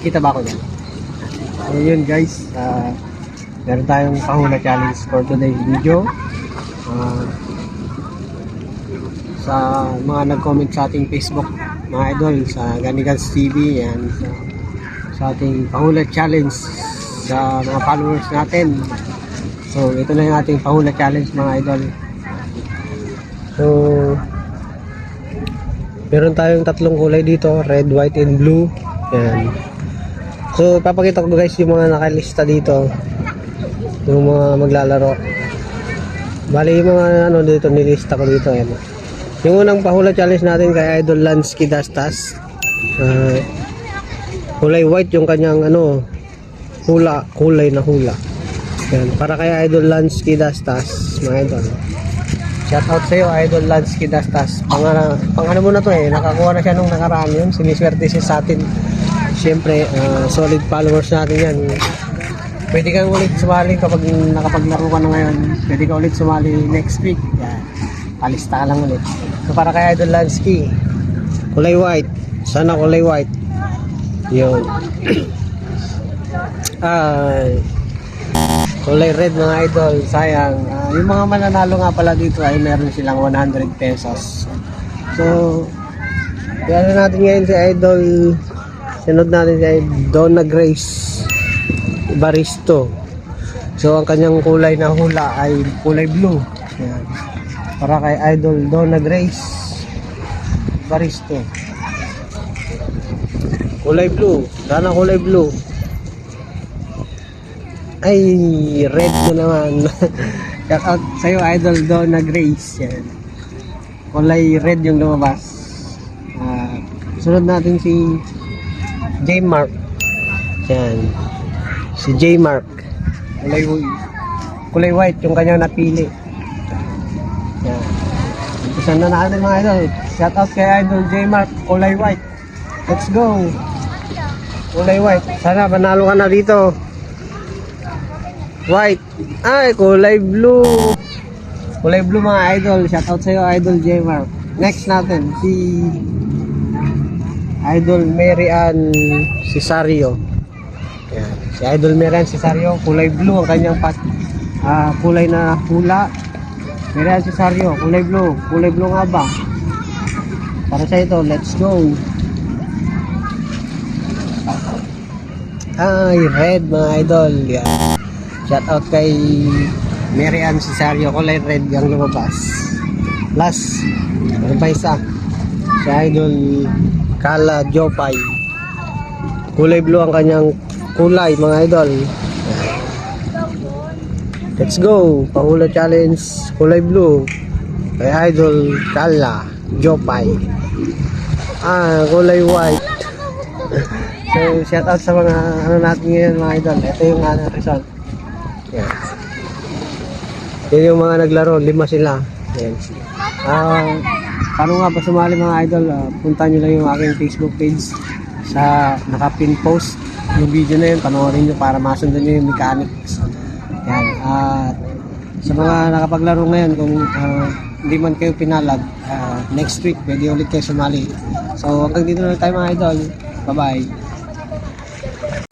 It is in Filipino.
Kita ba ako dyan? So yun guys, ah, meron tayong pahula challenge for today's video. Ah, sa mga nag-comment sa ating Facebook, mga idol, sa Ganigans TV, yan, sa, sa ating pahula challenge sa mga followers natin. So, ito na yung ating pahula challenge mga idol. So, meron tayong tatlong kulay dito, red, white, and blue. Yan. So, papakita ko guys yung mga nakalista dito. Yung mga maglalaro. Bali yung mga ano dito, nilista ko dito. Yan. Yung unang pahula challenge natin kay Idol Lansky Dastas. Ah, kulay white yung kanyang ano, hula, kulay na hula. Yan. Para kay Idol Lansky Dastas, mga idol. Shout out sa iyo, Idol Lansky Dastas. Pang, pang ano mo na to eh, nakakuha na siya nung nakaraan yun. Siniswerte siya sa atin. Siyempre, ah, solid followers natin yan. Pwede kang ulit sumali kapag nakapaglaro ka na ngayon. Pwede ka ulit sumali next week. Yan. Palista ka lang ulit. So para kay Idol Lansky, kulay white. Sana kulay white. Yun. Ay. Kulay red mga idol, sayang. Ah, yung mga mananalo nga pala dito ay meron silang 100 pesos. So, yan natin ngayon si idol. Sinod natin si Donna Grace Baristo. So, ang kanyang kulay na hula ay kulay blue. Yan. Para kay idol Donna Grace Baristo. Kulay blue. Sana kulay blue. Ay, red mo naman. Shout out sa'yo, Idol Donna Grace. Yan. Kulay red yung lumabas. Ah, sunod natin si J Mark. Yan. Si J Mark. Kulay, kulay white yung kanyang napili. Yan. Umpisan na natin mga idol. Shout out kay Idol J Mark. Kulay white. Let's go. Kulay white. Sana panalo ka na dito. White. Ay, kulay blue. Kulay blue mga idol. Shout out sa'yo, Idol Jmar. Next natin, si Idol Mary Ann Cesario. Yan. Si Idol Mary Ann Cesario, kulay blue ang kanyang pat, ah, kulay na hula. Mary Ann Cesario, kulay blue. Kulay blue nga ba? Para sa ito, let's go. Ay, red mga idol. Yan. Shout out kay Mary Ann Cesario, kulay red yung lumabas. Plus, ano pa isa? Si Idol Kala Jopay. Kulay blue ang kanyang kulay, mga idol. Let's go! Pahula challenge, kulay blue. Kay Idol Kala Jopay. Ah, kulay white. so, shout out sa mga ano natin ngayon, mga idol. Ito yung ano, result. Yan. Yan yung mga naglaro, lima sila. Yan. Ah, paano nga ba sumali mga idol? Ah, punta nyo lang yung aking Facebook page sa nakapin post yung video na yun, panoorin nyo para masundan nyo yung mechanics. Yan. At sa mga nakapaglaro ngayon, kung ah, hindi man kayo pinalag, ah, next week, pwede ulit kayo sumali. So, hanggang dito na tayo mga idol. Bye-bye.